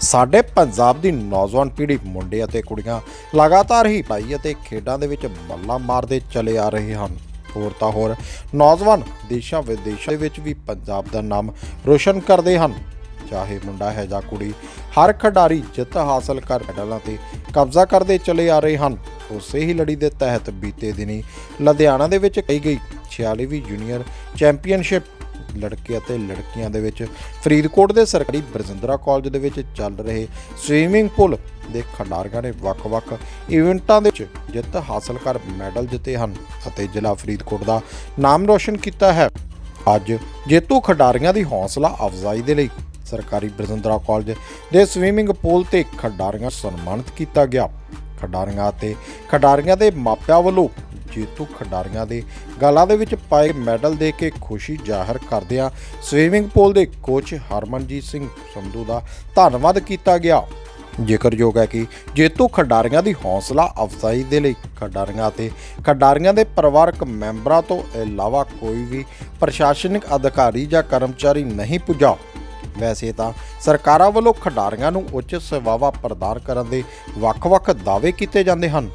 ਸਾਡੇ ਪੰਜਾਬ ਦੀ ਨੌਜਵਾਨ ਪੀੜ੍ਹੀ ਮੁੰਡੇ ਅਤੇ ਕੁੜੀਆਂ ਲਗਾਤਾਰ ਹੀ ਪਾਈ ਅਤੇ ਖੇਡਾਂ ਦੇ ਵਿੱਚ ਮੱਲਾ ਮਾਰਦੇ ਚਲੇ ਆ ਰਹੇ ਹਨ। ਹੋਰ ਤਾਂ ਹੋਰ, ਨੌਜਵਾਨ ਦੇਸ਼ਾਂ ਵਿਦੇਸ਼ਾਂ ਵਿੱਚ ਵੀ ਪੰਜਾਬ ਦਾ ਨਾਮ ਰੋਸ਼ਨ ਕਰਦੇ ਹਨ। ਚਾਹੇ ਮੁੰਡਾ ਹੈ ਜਾਂ ਕੁੜੀ, ਹਰ ਖਿਡਾਰੀ ਜਿੱਤ ਹਾਸਲ ਕਰ ਮੈਡਲਾਂ ਤੇ ਕਬਜ਼ਾ ਕਰਦੇ ਚਲੇ ਆ ਰਹੇ ਹਨ। ਉਸੇ ਹੀ ਲੜੀ ਦੇ ਤਹਿਤ ਬੀਤੇ ਦਿਨੀ ਲੁਧਿਆਣਾ ਦੇ ਵਿੱਚ ਕਹੀ ਗਈ 46ਵੀਂ ਜੂਨੀਅਰ ਚੈਂਪੀਅਨਸ਼ਿਪ ਲੜਕੇ ਅਤੇ ਲੜਕੀਆਂ ਦੇ ਵਿੱਚ ਫਰੀਦਕੋਟ ਦੇ ਸਰਕਾਰੀ ਬਰਜਿੰਦਰਾ ਕਾਲਜ ਦੇ ਵਿੱਚ ਚੱਲ ਰਹੇ ਸਵੀਮਿੰਗ ਪੂਲ ਦੇ ਖਿਡਾਰੀਆਂ ਨੇ ਵੱਖ-ਵੱਖ ਇਵੈਂਟਾਂ ਦੇ ਵਿੱਚ ਜਿੱਤ ਹਾਸਲ ਕਰ ਮੈਡਲ ਜਿੱਤੇ ਹਨ ਅਤੇ ਜ਼ਿਲ੍ਹਾ ਫਰੀਦਕੋਟ ਦਾ ਨਾਮ ਰੋਸ਼ਨ ਕੀਤਾ ਹੈ। ਅੱਜ ਜੇਤੂ ਖਿਡਾਰੀਆਂ ਦੀ ਹੌਸਲਾ ਅਫਜ਼ਾਈ ਦੇ ਲਈ ਸਰਕਾਰੀ ਬਰਜਿੰਦਰਾ ਕਾਲਜ ਦੇ ਸਵੀਮਿੰਗ ਪੂਲ ਤੇ ਖਿਡਾਰੀਆਂ ਸਨਮਾਨਿਤ ਕੀਤਾ ਗਿਆ। ਖਿਡਾਰੀਆਂ ਅਤੇ ਖਿਡਾਰੀਆਂ ਦੇ ਮਾਪਿਆਂ ਵੱਲੋਂ ਜੇਤੂ ਖਿਡਾਰੀਆਂ ਦੇ ਗਾਲਾਂ ਦੇ ਵਿੱਚ ਪਾਏ ਮੈਡਲ ਦੇ ਕੇ ਖੁਸ਼ੀ ਜ਼ਾਹਰ ਕਰਦਿਆਂ ਸਵੀਮਿੰਗ ਪੂਲ ਦੇ ਕੋਚ ਹਰਮਨਜੀਤ ਸਿੰਘ ਸੰਧੂ ਦਾ ਧੰਨਵਾਦ ਕੀਤਾ ਗਿਆ। ਜ਼ਿਕਰਯੋਗ ਹੈ ਕਿ ਜੇਤੂ ਖਿਡਾਰੀਆਂ ਦੀ ਹੌਸਲਾ ਅਫਜ਼ਾਈ ਦੇ ਲਈ ਖਿਡਾਰੀਆਂ ਅਤੇ ਖਿਡਾਰੀਆਂ ਦੇ ਪਰਿਵਾਰਕ ਮੈਂਬਰਾਂ ਤੋਂ ਇਲਾਵਾ ਕੋਈ ਵੀ ਪ੍ਰਸ਼ਾਸਨਿਕ ਅਧਿਕਾਰੀ ਜਾਂ ਕਰਮਚਾਰੀ ਨਹੀਂ ਪੁੱਜਾ, ਵੈਸੇ ਤਾਂ ਸਰਕਾਰਾਂ ਵੱਲੋਂ ਖਿਡਾਰੀਆਂ ਨੂੰ ਉੱਚ ਸੇਵਾਵਾਂ ਪ੍ਰਦਾਨ ਕਰਨ ਦੇ ਵੱਖ-ਵੱਖ ਦਾਅਵੇ ਕੀਤੇ ਜਾਂਦੇ ਹਨ।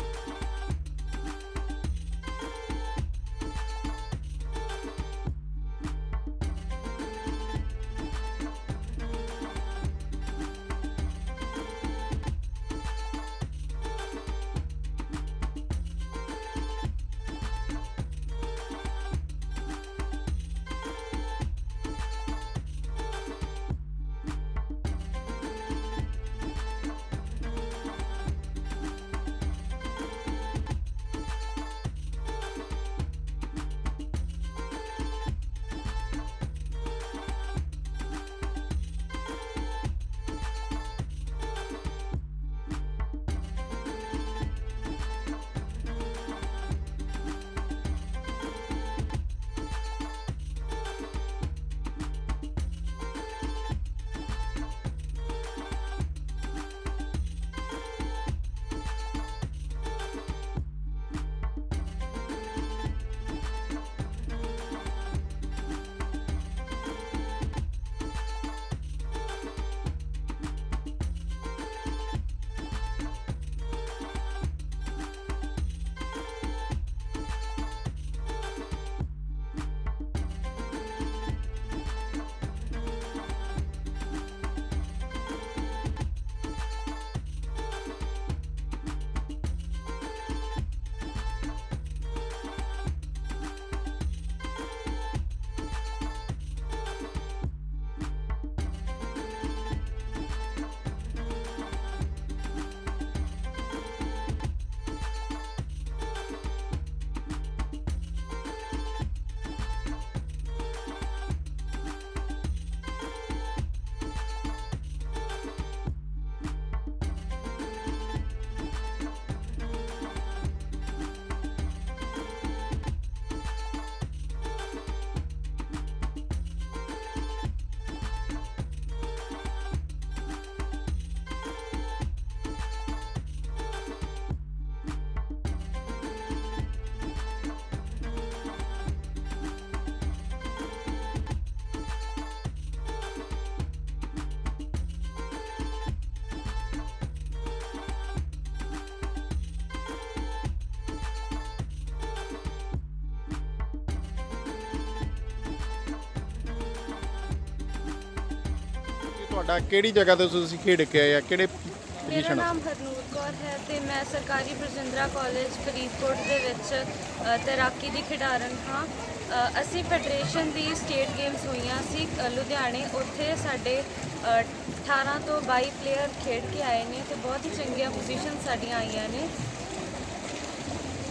ਤੁਹਾਡਾ ਕਿਹੜੀ ਜਗ੍ਹਾ ਤੇ ਤੁਸੀਂ ਖੇਡ ਕੇ ਆਏ ਆ? ਕਿਹੜੇ ਮੇਰਾ ਪੋਜੀਸ਼ਨ ਨਾਮ ਹਰਨੂਰ ਕੌਰ ਹੈ ਤੇ ਮੈਂ ਸਰਕਾਰੀ ਬਰਜਿੰਦਰਾ ਕਾਲਜ ਫਰੀਦਕੋਟ ਦੇ ਵਿੱਚ ਅ, ਤੈਰਾਕੀ ਦੀ ਖਿਡਾਰਨ ਹਾਂ। ਅ, ਅਸੀਂ ਫੈਡਰੇਸ਼ਨ ਦੀ ਸਟੇਟ ਗੇਮਸ ਹੋਈਆਂ ਸੀ ਅ, ਲੁਧਿਆਣੇ। ਉੱਥੇ ਸਾਡੇ ਅ, 18 ਤੋਂ 22 ਪਲੇਅਰ ਖੇਡ ਕੇ ਆਏ ਨੇ ਤੇ ਬਹੁਤ ਹੀ ਚੰਗੀਆਂ ਪੋਜੀਸ਼ਨ ਸਾਡੀਆਂ ਆਈਆਂ ਨੇ।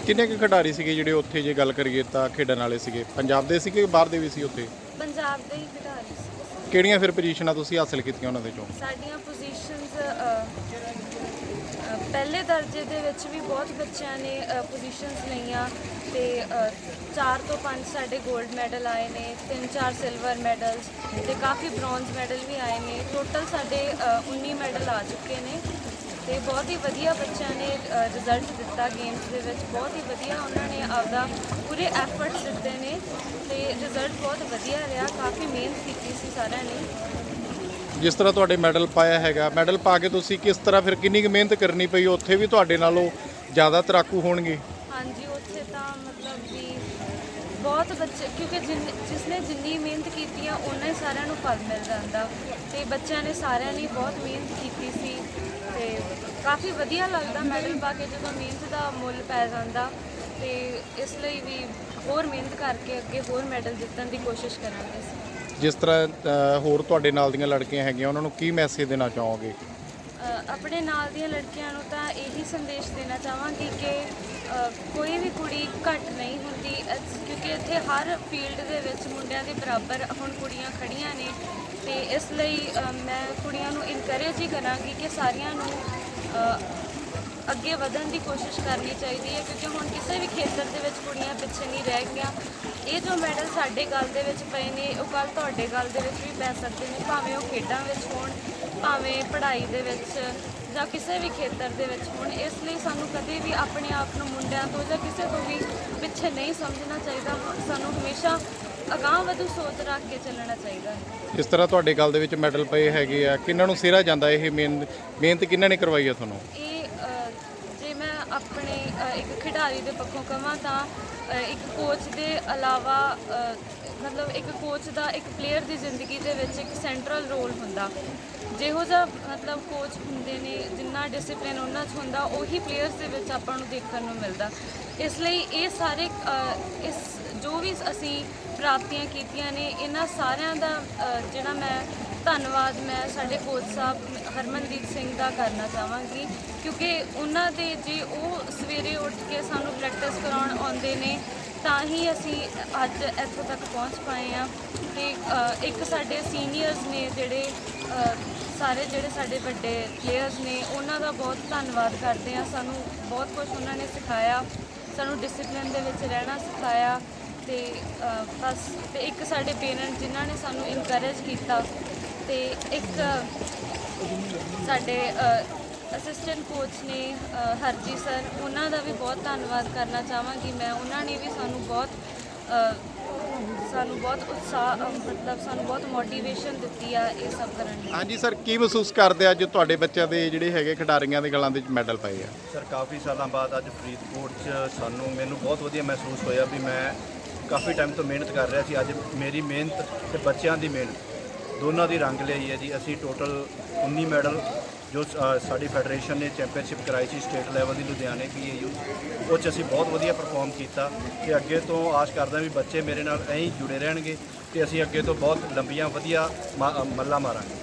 ਕਿੰਨੇ ਕੁ ਖਿਡਾਰੀ ਸੀਗੇ ਜਿਹੜੇ ਉੱਥੇ ਜੇ ਗੱਲ ਕਰੀਏ ਤਾਂ ਖੇਡਣ ਵਾਲੇ ਸੀਗੇ? ਪੰਜਾਬ ਦੇ ਸੀਗੇ ਬਾਹਰ ਦੇ ਵੀ ਸੀ ਉੱਥੇ? ਪੰਜਾਬ ਦੇ ਹੀ ਖਿਡਾਰੀ ਸੀ। ਕਿਹੜੀਆਂ ਫਿਰ ਪੋਜੀਸ਼ਨਾਂ ਤੁਸੀਂ ਹਾਸਲ ਕੀਤੀਆਂ ਉਹਨਾਂ ਦੇ ਚੋਂ? ਸਾਡੀਆਂ ਪੋਜੀਸ਼ਨਸ ਪਹਿਲੇ ਦਰਜੇ ਦੇ ਵਿੱਚ ਵੀ ਬਹੁਤ ਬੱਚਿਆਂ ਨੇ ਪੋਜੀਸ਼ਨਸ ਲਈਆਂ ਤੇ 4 ਤੋਂ 5 ਸਾਡੇ 골ਡ ਮੈਡਲ ਆਏ ਨੇ 3-4 ਸਿਲਵਰ ਮੈਡਲਸ ਤੇ ਕਾਫੀ ਬ੍ਰੌਂਜ਼ ਮੈਡਲ ਵੀ ਆਏ ਨੇ। ਟੋਟਲ ਸਾਡੇ ਅ, 19 ਮੈਡਲ ਆ ਚੁੱਕੇ ਨੇ ਤੇ ਬਹੁਤ ਹੀ ਵਧੀਆ ਬੱਚਿਆਂ ਨੇ ਰਿਜ਼ਲਟ ਦਿੱਤਾ ਗੇਮਸ ਦੇ ਵਿੱਚ। ਬਹੁਤ ਹੀ ਵਧੀਆ ਉਹਨਾਂ ਨੇ ਆਪਦਾ ਪੂਰੇ ਐਫਰਟਸ ਦਿੱਤੇ ਨੇ ਤੇ ਰਿਜ਼ਲਟ ਬਹੁਤ ਵਧੀਆ ਰਿਹਾ ਕਾਫੀ ਮਿਹਨਤ ਕੀਤੀ ਸੀ ਸਾਰਿਆਂ ਨੇ। ਜਿਸ ਤਰ੍ਹਾਂ ਤੁਹਾਡੇ ਮੈਡਲ ਪਾਇਆ ਹੈਗਾ ਮੈਡਲ ਪਾ ਕੇ ਤੁਸੀਂ ਕਿਸ ਤਰ੍ਹਾਂ ਫਿਰ ਕਿੰਨੀ ਕੁ ਮਿਹਨਤ ਕਰਨੀ ਪਈ ਉੱਥੇ ਵੀ ਤੁਹਾਡੇ ਨਾਲੋਂ ਜ਼ਿਆਦਾ ਤਰਾਕੂ ਹੋਣਗੇ? ਹਾਂਜੀ ਉੱਥੇ ਤਾਂ ਮਤਲਬ ਵੀ ਬਹੁਤ ਬੱਚੇ ਕਿਉਂਕਿ ਜਿਨ ਜਿਸਨੇ ਜਿੰਨੀ ਮਿਹਨਤ ਕੀਤੀ ਆ ਉਹਨਾਂ ਹੀ ਸਾਰਿਆਂ ਨੂੰ ਫਲ ਮਿਲ ਜਾਂਦਾ। ਤੇ ਬੱਚਿਆਂ ਨੇ ਸਾਰਿਆਂ ਨੇ ਬਹੁਤ ਮਿਹਨਤ ਕੀਤੀ ਸੀ ਤੇ ਕਾਫੀ ਵਧੀਆ ਲੱਗਦਾ ਮੈਡਲ ਪਾ ਕੇ ਜਦੋਂ ਮਿਹਨਤ ਦਾ ਮੁੱਲ ਪੈ ਜਾਂਦਾ। ਤੇ ਇਸ ਲਈ ਵੀ ਹੋਰ ਮਿਹਨਤ ਕਰਕੇ ਅੱਗੇ ਹੋਰ ਮੈਡਲ ਜਿੱਤਣ ਦੀ ਕੋਸ਼ਿਸ਼ ਕਰਾਂਗੇ ਅਸੀਂ। ਜਿਸ ਤਰ੍ਹਾਂ ਅ, ਹੋਰ ਤੁਹਾਡੇ ਨਾਲ ਦੀਆਂ ਲੜਕੀਆਂ ਹੈਗੀਆਂ ਉਹਨਾਂ ਨੂੰ ਕੀ ਮੈਸੇਜ ਦੇਣਾ ਚਾਹੋਗੇ? ਅ, ਆਪਣੇ ਨਾਲ ਦੀਆਂ ਲੜਕੀਆਂ ਨੂੰ ਤਾਂ ਇਹੀ ਸੰਦੇਸ਼ ਦੇਣਾ ਚਾਹਾਂਗੀ ਕਿ ਅ, ਕੋਈ ਵੀ ਕੁੜੀ ਘੱਟ ਨਹੀਂ ਹੁੰਦੀ ਅਸ- ਕਿਉਂਕਿ ਇੱਥੇ ਹਰ ਫੀਲਡ ਦੇ ਵਿੱਚ ਮੁੰਡਿਆਂ ਦੇ ਬਰਾਬਰ ਹੁਣ ਕੁੜੀਆਂ ਖੜੀਆਂ ਨੇ ਤੇ ਇਸ ਲਈ ਅ, ਮੈਂ ਕੁੜੀਆਂ ਨੂੰ ਇਨਕਰੇਜ ਹੀ ਕਰਾਂਗੀ ਕਿ ਸਾਰਿਆਂ ਨੂੰ ਅ, ਅੱਗੇ ਵਧਣ ਦੀ ਕੋਸ਼ਿਸ਼ ਕਰਨੀ ਚਾਹੀਦੀ ਹੈ ਕਿਉਂਕਿ ਹੁਣ ਕਿਸੇ ਵੀ ਖੇਤਰ ਦੇ ਵਿੱਚ ਕੁੜੀਆਂ ਪਿੱਛੇ ਨਹੀਂ ਰਹਿ ਗਈਆਂ। ਇਹ ਜੋ ਮੈਡਲ ਸਾਡੇ ਗੱਲ ਦੇ ਵਿੱਚ ਪਏ ਨੇ ਉਹ ਕੱਲ ਤੁਹਾਡੇ ਗੱਲ ਦੇ ਵਿੱਚ ਵੀ ਪੈ ਸਕਦੇ ਨੇ ਭਾਵੇਂ ਉਹ ਖੇਡਾਂ ਵਿੱਚ ਹੋਣ ਭਾਵੇਂ ਪੜ੍ਹਾਈ ਦੇ ਵਿੱਚ ਜਾਂ ਕਿਸੇ ਵੀ ਖੇਤਰ ਦੇ ਵਿੱਚ ਹੋਣ। ਇਸ ਲਈ ਸਾਨੂੰ ਕਦੇ ਵੀ ਆਪਣੇ ਆਪ ਨੂੰ ਮੁੰਡਿਆਂ ਤੋਂ ਜਾਂ ਕਿਸੇ ਤੋਂ ਵੀ ਪਿੱਛੇ ਨਹੀਂ ਸਮਝਣਾ ਚਾਹੀਦਾ। ਸਾਨੂੰ ਹਮੇਸ਼ਾ ਅਗਾਂਹ ਵਧੂ ਸੋਚ ਰੱਖ ਕੇ ਚੱਲਣਾ ਚਾਹੀਦਾ ਹੈ। ਜਿਸ ਤਰ੍ਹਾਂ ਤੁਹਾਡੇ ਗੱਲ ਦੇ ਵਿੱਚ ਮੈਡਲ ਪਏ ਹੈਗੇ ਆ। ਕਿੰਨਾਂ ਨੂੰ ਸਿਰਾ ਜਾਂਦਾ ਇਹ ਮਿਹਨਤ ਮਿਹਨਤ ਕਿੰਨਾਂ ਨੇ ਕਰਵਾਈ ਆ ਤੁਹਾਨੂੰ? ਇਹ ਆਪਣੇ ਇੱਕ ਖਿਡਾਰੀ ਦੇ ਪੱਖੋਂ ਕਹਾਂ ਤਾਂ ਇੱਕ ਕੋਚ ਦੇ ਇਲਾਵਾ ਮਤਲਬ ਇੱਕ ਕੋਚ ਦਾ ਇੱਕ ਪਲੇਅਰ ਦੀ ਜ਼ਿੰਦਗੀ ਦੇ ਵਿੱਚ ਇੱਕ ਸੈਂਟਰਲ ਰੋਲ ਹੁੰਦਾ। ਜਿਹੋ ਜਿਹਾ ਮਤਲਬ ਕੋਚ ਹੁੰਦੇ ਨੇ, ਜਿੰਨਾ ਡਿਸਪਲਿਨ ਉਹਨਾਂ 'ਚ ਹੁੰਦਾ, ਉਹੀ ਪਲੇਅਰਸ ਦੇ ਵਿੱਚ ਆਪਾਂ ਨੂੰ ਦੇਖਣ ਨੂੰ ਮਿਲਦਾ। ਇਸ ਲਈ ਇਹ ਸਾਰੇ ਇਸ, ਜੋ ਵੀ ਅਸੀਂ ਪ੍ਰਾਪਤੀਆਂ ਕੀਤੀਆਂ ਨੇ, ਇਹਨਾਂ ਸਾਰਿਆਂ ਦਾ ਜਿਹੜਾ ਮੈਂ ਧੰਨਵਾਦ ਮੈਂ ਸਾਡੇ ਕੋਚ ਸਾਹਿਬ ਹਰਮਨਦੀਪ ਸਿੰਘ ਦਾ ਕਰਨਾ ਚਾਹਾਂਗੀ, ਕਿਉਂਕਿ ਉਹਨਾਂ ਦੇ ਜੇ ਉਹ ਸਵੇਰੇ ਉੱਠ ਕੇ ਸਾਨੂੰ ਪ੍ਰੈਕਟਿਸ ਕਰਾਉਣ ਆਉਂਦੇ ਨੇ, ਤਾਂ ਹੀ ਅਸੀਂ ਅੱਜ ਇੱਥੋਂ ਤੱਕ ਪਹੁੰਚ ਪਾਏ ਆ ਤੇ ਇੱਕ ਸਾਡੇ ਸੀਨੀਅਰਸ ਨੇ ਜਿਹੜੇ ਸਾਰੇ ਜਿਹੜੇ ਸਾਡੇ ਵੱਡੇ ਪਲੇਅਰਸ ਨੇ, ਉਹਨਾਂ ਦਾ ਬਹੁਤ ਧੰਨਵਾਦ ਕਰਦੇ ਆ ਸਾਨੂੰ ਬਹੁਤ ਕੁਝ ਉਹਨਾਂ ਨੇ ਸਿਖਾਇਆ, ਸਾਨੂੰ ਡਿਸਪਲਿਨ ਦੇ ਵਿੱਚ ਰਹਿਣਾ ਸਿਖਾਇਆ ਤੇ ਬਸ, ਤੇ ਇੱਕ ਸਾਡੇ ਪੇਰੈਂਟਸ ਜਿਨ੍ਹਾਂ ਨੇ ਸਾਨੂੰ ਇਨਕਰੇਜ ਕੀਤਾ ਤੇ ਇੱਕ ਸਾਡੇ ਅਸਿਸਟੈਂਟ ਕੋਚ ਨੇ ਹਰਜੀ ਸਰ ਉਹਨਾਂ ਦਾ ਵੀ ਬਹੁਤ ਧੰਨਵਾਦ ਕਰਨਾ ਚਾਹਾਂਗੀ। ਮੈਂ ਉਹਨਾਂ ਨੇ ਵੀ ਸਾਨੂੰ ਬਹੁਤ ਸਾਨੂੰ ਬਹੁਤ ਉਤਸ਼ਾਹ ਮਤਲਬ ਸਾਨੂੰ ਬਹੁਤ ਮੋਟੀਵੇਸ਼ਨ ਦਿੱਤੀ ਆ ਇਹ ਸਭ ਕਰਨ ਲਈ। ਹਾਂਜੀ ਸਰ ਕੀ ਮਹਿਸੂਸ ਕਰਦੇ ਆ ਅੱਜ ਤੁਹਾਡੇ ਬੱਚਿਆਂ ਦੇ ਜਿਹੜੇ ਹੈਗੇ ਖਿਡਾਰੀਆਂ ਦੇ ਗਲਾਂ ਦੇ ਵਿੱਚ ਮੈਡਲ ਪਏ ਆ? ਸਰ ਕਾਫੀ ਸਾਲਾਂ ਬਾਅਦ ਅੱਜ ਫਰੀਦਕੋਟ 'ਚ ਸਾਨੂੰ ਮੈਨੂੰ ਬਹੁਤ ਵਧੀਆ ਮਹਿਸੂਸ ਹੋਇਆ ਵੀ ਮੈਂ ਕਾਫੀ ਟਾਈਮ ਤੋਂ ਮਿਹਨਤ ਕਰ ਰਿਹਾ ਸੀ। ਅੱਜ ਮੇਰੀ ਮਿਹਨਤ ਤੇ ਬੱਚਿਆਂ ਦੀ ਮਿਹਨਤ ਦੋਨਾਂ ਦੀ ਰੰਗ ਲਿਆਈ ਹੈ ਜੀ। ਅਸੀਂ ਟੋਟਲ 19 ਮੈਡਲ ਜੋ ਸਾਡੀ ਫੈਡਰੇਸ਼ਨ ਨੇ ਚੈਂਪੀਅਨਸ਼ਿਪ ਕਰਾਈ ਸੀ ਸਟੇਟ ਲੈਵਲ ਦੀ, ਲੁਧਿਆਣੇ ਕੀ ਹੈ ਪੀਏਯੂ ਉਹ 'ਚ ਅਸੀਂ ਬਹੁਤ ਵਧੀਆ ਪਰਫਾਰਮ ਕੀਤਾ ਤੇ ਅੱਗੇ ਤੋਂ ਆਸ ਕਰਦਾ ਵੀ ਬੱਚੇ ਮੇਰੇ ਨਾਲ ਐਂ ਹੀ ਜੁੜੇ ਰਹਿਣਗੇ ਤੇ ਅਸੀਂ ਅੱਗੇ ਤੋਂ ਬਹੁਤ ਲੰਬੀਆਂ, ਵਧੀਆ ਮਾ- ਮੱਲਾਂ ਮਾਰਾਂਗੇ।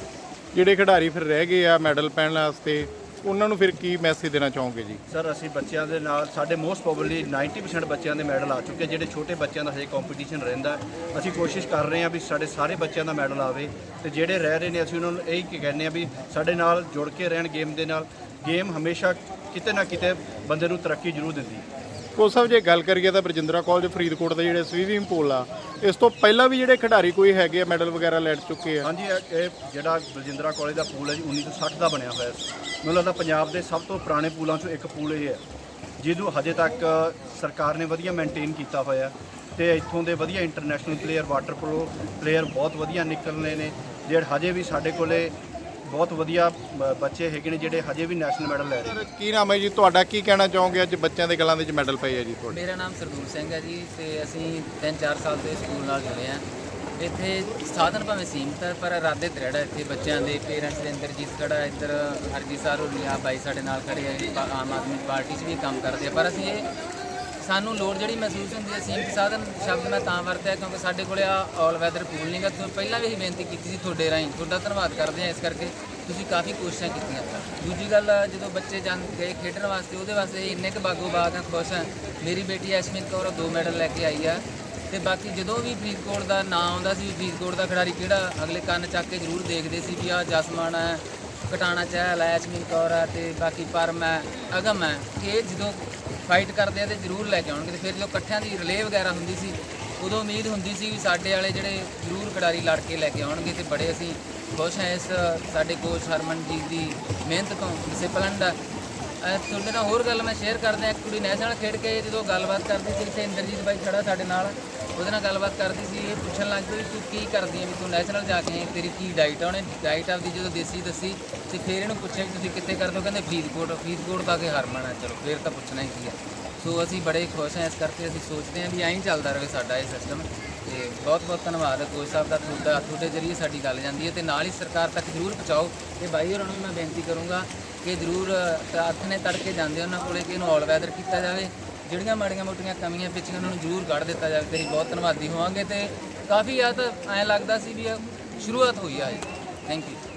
ਜਿਹੜੇ ਖਿਡਾਰੀ ਫਿਰ ਰਹਿ ਗਏ ਆ ਮੈਡਲ ਪੈਣ ਵਾਸਤੇ? ਉਹਨਾਂ ਨੂੰ ਫਿਰ ਕੀ ਮੈਸੇਜ ਦੇਣਾ ਚਾਹੋਗੇ ਜੀ? ਸਰ ਅਸੀਂ ਬੱਚਿਆਂ ਦੇ ਨਾਲ, ਸਾਡੇ ਮੋਸਟ ਪ੍ਰੋਬਬਲੀ 90% ਬੱਚਿਆਂ ਦੇ ਮੈਡਲ ਆ ਚੁੱਕੇ ਜਿਹੜੇ ਛੋਟੇ ਬੱਚਿਆਂ ਦਾ ਹਜੇ ਕੰਪੀਟੀਸ਼ਨ ਰਹਿੰਦਾ। ਅਸੀਂ ਕੋਸ਼ਿਸ਼ ਕਰ ਰਹੇ ਹਾਂ ਵੀ ਸਾਡੇ ਸਾਰੇ ਬੱਚਿਆਂ ਦਾ ਮੈਡਲ ਆਵੇ ਤੇ ਜਿਹੜੇ ਰਹਿ ਰਹੇ ਨੇ, ਅਸੀਂ ਉਹਨਾਂ ਨੂੰ ਇਹੀ ਕਹਿੰਦੇ ਹਾਂ ਵੀ ਸਾਡੇ ਨਾਲ ਜੁੜ ਕੇ ਰਹਿਣ ਗੇਮ ਦੇ ਨਾਲ। ਗੇਮ ਹਮੇਸ਼ਾ ਕਿਤੇ ਨਾ ਕਿਤੇ ਬੰਦੇ ਨੂੰ ਤਰੱਕੀ ਜ਼ਰੂਰ ਦਿੰਦੀ। ਹੈ ਕੋਚ ਸਾਹਿਬ, ਜੇ ਗੱਲ ਕਰੀਏ ਤਾਂ ਬਰਜਿੰਦਰਾ ਕਾਲਜ ਫਰੀਦਕੋਟ ਦੇ ਜਿਹੜੇ ਸਵੀਮਿੰਗ ਪੂਲ ਆ, ਇਸ ਤੋਂ ਪਹਿਲਾਂ ਵੀ ਜਿਹੜੇ ਖਿਡਾਰੀ ਕੋਈ ਹੈਗੇ ਆ, ਮੈਡਲ ਵਗੈਰਾ ਲੈ ਚੁੱਕੇ ਆ? ਹਾਂਜੀ, ਇਹ ਇਹ ਜਿਹੜਾ ਬਲਜਿੰਦਰਾ ਕਾਲਜ ਦਾ ਪੂਲ ਹੈ ਜੀ 1960 ਦਾ ਬਣਿਆ ਹੋਇਆ ਸੀ। ਮੈਨੂੰ ਲੱਗਦਾ ਪੰਜਾਬ ਦੇ ਸਭ ਤੋਂ ਪੁਰਾਣੇ ਪੂਲਾਂ 'ਚੋਂ ਇੱਕ ਪੂਲ ਇਹ ਹੈ, ਜਿਹਨੂੰ ਹਜੇ ਤੱਕ ਸਰਕਾਰ ਨੇ ਵਧੀਆ ਮੇਨਟੇਨ ਕੀਤਾ ਹੋਇਆ। ਤੇ ਇੱਥੋਂ ਦੇ ਵਧੀਆ international player water polo player ਬਹੁਤ ਵਧੀਆ ਨਿਕਲਨੇ ਨੇ। ਜਿਹੜੇ ਹਜੇ ਵੀ ਸਾਡੇ ਕੋਲੇ ਬਹੁਤ ਵਧੀਆ ਬ- ਬੱਚੇ ਹੈਗੇ ਨੇ ਜਿਹੜੇ ਹਜੇ ਵੀ ਨੈਸ਼ਨਲ ਮੈਡਲ ਲੈ ਰਹੇ ਨੇ। ਸਰ ਕੀ ਨਾਮ ਹੈ ਜੀ? ਤੁਹਾਡਾ ਕੀ ਕਹਿਣਾ ਚਾਹੋਗੇ? ਅੱਜ ਬੱਚਿਆਂ ਦੇ ਗਲਾਂ ਦੇ ਵਿੱਚ ਮੈਡਲ ਪਏ ਆ ਜੀ ਤੁਹਾਡੇ। ਮੇਰਾ ਨਾਮ ਸਰਦੂਲ ਸਿੰਘ ਹੈ ਜੀ ਤੇ ਅਸੀਂ 3-4 ਸਾਲ ਤੋਂ ਇਸ ਸਕੂਲ ਨਾਲ ਜੁੜੇ ਹਾਂ। ਇੱਥੇ ਸਾਧਨ ਭਾਵੇਂ ਸੀਮਤ ਹੈ ਪਰ ਇਰਾਦੇ ਦ੍ਰਿੜ ਹੈ ਇੱਥੇ ਬੱਚਿਆਂ ਦੇ। ਪੇਰੈਂਟਸ ਦੇ ਇੰਦਰਜੀਤ ਖੜਾ ਇੱਧਰ ਹਰਜੀਤ ਸਰ ਹੋਣੀ ਆ ਬਾਈ ਸਾਡੇ ਨਾਲ ਖੜੇ ਆ ਪਾ- ਆਮ ਆਦਮੀ ਪਾਰਟੀ 'ਚ ਵੀ ਕੰਮ ਕਰਦੇ ਆ। ਪਰ ਅਸੀਂ ਇਹ ਸਾਨੂੰ ਲੋੜ ਜਿਹੜੀ ਮਹਿਸੂਸ ਹੁੰਦੀ ਹੈ ਸੀਮਤ ਸਾਧਨ ਸ਼ਬਦ ਮੈਂ ਤਾਂ ਵਰਤਿਆ ਕਿਉਂਕਿ ਸਾਡੇ ਕੋਲੇ ਆ ਆਲ ਵੈਦਰ ਪੂਲ ਨਹੀਂ ਗਾ। ਤੋਂ ਪਹਿਲਾਂ ਵੀ ਅਸੀਂ ਬੇਨਤੀ ਕੀਤੀ ਸੀ ਤੁਹਾਡੇ ਰਾਹੀਂ। ਤੁਹਾਡਾ ਧੰਨਵਾਦ ਕਰਦੇ ਹਾਂ ਇਸ ਕਰਕੇ ਤੁਸੀਂ ਕਾਫੀ ਕੋਸ਼ਿਸ਼ਾਂ ਕੀਤੀਆਂ। ਦੂਜੀ ਗੱਲ, ਜਦੋਂ ਬੱਚੇ ਜਾਂ ਗਏ ਖੇਡਣ ਵਾਸਤੇ, ਉਹਦੇ ਵਾਸਤੇ ਇੰਨੇ ਕੁ ਬਾਗੋ ਬਾਗ ਆ, ਖੁਸ਼ ਆ। ਮੇਰੀ ਬੇਟੀ ਐਸ਼ਮਿਨ ਕੌਰ ਦੋ ਮੈਡਲ ਲੈ ਕੇ ਆਈ ਆ। ਤੇ ਬਾਕੀ ਜਦੋਂ ਵੀ ਫਰੀਦਕੋਟ ਦਾ ਨਾਂ ਆਉਂਦਾ ਸੀ ਵੀ ਫਰੀਦਕੋਟ ਦਾ ਖਿਡਾਰੀ ਕਿਹੜਾ? ਅਗਲੇ ਕੰਨ ਚੱਕ ਕੇ ਜ਼ਰੂਰ ਦੇਖਦੇ ਸੀ ਵੀ ਆ ਜਸਮਾਨ ਹੈ ਕਟਾਣਾ ਚਾਹਲ ਹੈ ਕੌਰ ਹੈ ਤੇ ਬਾਕੀ ਪਰਮ ਹੈ ਅਗਮ ਹੈ ਇਹ ਜਦੋਂ ਫਾਈਟ ਕਰਦੇ ਆ ਤੇ ਜ਼ਰੂਰ ਲੈ ਕੇ ਆਉਣਗੇ। ਤੇ ਫਿਰ ਜਦੋਂ ਇਕੱਠਿਆਂ ਦੀ ਰਿਲੇ ਵਗੈਰਾ ਹੁੰਦੀ ਸੀ, ਉਦੋਂ ਉਮੀਦ ਹੁੰਦੀ ਸੀ ਵੀ ਸਾਡੇ ਵਾਲੇ ਜਿਹੜੇ ਜ਼ਰੂਰ ਖਿਡਾਰੀ ਲੜ ਕੇ ਲੈ ਕੇ ਆਉਣਗੇ ਤੇ ਬੜੇ ਅਸੀਂ ਖੁਸ਼ ਹਾਂ ਇਸ, ਸਾਡੇ ਕੋਚ ਹਰਮਨਜੀਤ ਦੀ ਮਿਹਨਤ ਤੋਂ ਡਿਸਪਲਿਨ ਦਾ ਤੁਹਾਡੇ ਨਾਲ ਹੋਰ ਗੱਲ ਮੈਂ ਸ਼ੇਅਰ ਕਰਦਾ, ਇੱਕ ਕੁੜੀ ਨੈਸ਼ਨਲ ਖੇਡ ਕੇ ਜਦੋਂ ਗੱਲਬਾਤ ਕਰਦੀ ਸੀ, ਇੱਥੇ ਇੰਦਰਜੀਤ ਬਾਈ ਖੜਾ ਸਾਡੇ ਨਾਲ। ਉਹਦੇ ਨਾਲ ਗੱਲਬਾਤ ਕਰਦੀ ਸੀ ਇਹ ਪੁੱਛਣ ਲੱਗ ਪਈ ਵੀ ਤੂੰ ਕੀ ਕਰਦੀ ਹੈ? ਵੀ ਤੂੰ ਨੈਸ਼ਨਲ ਜਾ ਕੇ ਆਈ, ਤੇਰੀ ਕੀ ਡਾਈਟ ਆ? ਉਹਨੇ ਡਾਈਟ ਆਪਦੀ ਜਦੋਂ ਦੇਸੀ ਦੱਸੀ ਤੇ ਫਿਰ ਇਹਨੂੰ ਪੁੱਛਿਆ ਵੀ ਤੁਸੀਂ ਕਿੱਥੇ ਕਰਦੇ ਹੋ? ਕਹਿੰਦੇ ਫਰੀਦਕੋਟ ਫਰੀਦਕੋਟ ਤਾਂ ਕਿ ਹਰਮਨ ਹੈ ਚਲੋ ਫਿਰ ਤਾਂ ਪੁੱਛਣਾ ਹੀ ਕੀ ਹੈ। ਸੋ ਅਸੀਂ ਬੜੇ ਖੁਸ਼ ਹਾਂ ਇਸ ਕਰਕੇ ਅਸੀਂ ਸੋਚਦੇ ਹਾਂ ਵੀ ਐਂ ਹੀ ਚੱਲਦਾ ਰਹੇ ਸਾਡਾ ਇਹ ਸਿਸਟਮ ਤੇ ਬਹੁਤ ਬਹੁਤ ਧੰਨਵਾਦ ਹੈ ਕੋਚ ਸਾਹਿਬ ਦਾ ਤੁਹਾਡਾ ਤੁਹਾਡੇ ਜਰੀਏ ਸਾਡੀ ਗੱਲ ਜਾਂਦੀ ਹੈ ਤੇ ਨਾਲ ਹੀ ਸਰਕਾਰ ਤੱਕ ਜ਼ਰੂਰ ਪਹੁੰਚਾਓ ਤੇ ਬਾਈ ਹੋਰਾਂ ਨੂੰ ਵੀ ਮੈਂ ਬੇਨਤੀ ਕਰੂੰਗਾ ਕਿ ਜ਼ਰੂਰ ਹੱਥ ਨੇ ਤੜਕੇ ਜਾਂਦੇ ਉਹਨਾਂ ਕੋਲੇ ਕਿ ਇਹਨੂੰ ਆਲ ਵੈਦਰ ਕੀਤਾ ਜਾਵੇ। ਜਿਹੜੀਆਂ ਮਾੜੀਆਂ ਮੋਟੀਆਂ ਕਮੀਆਂ ਪਿੱਛੇ ਉਹਨਾਂ ਨੂੰ ਜ਼ਰੂਰ ਕੱਢ ਦਿੱਤਾ ਜਾਵੇ ਤੇ ਅਸੀਂ ਬਹੁਤ ਧੰਨਵਾਦੀ ਹੋਵਾਂਗੇ ਤੇ ਕਾਫੀ ਆ ਤਾਂ ਐਂ ਲੱਗਦਾ ਸੀ ਵੀ ਇਹ ਸ਼ੁਰੂਆਤ ਹੋਈ ਆ ਥੈਂਕ ਯੂ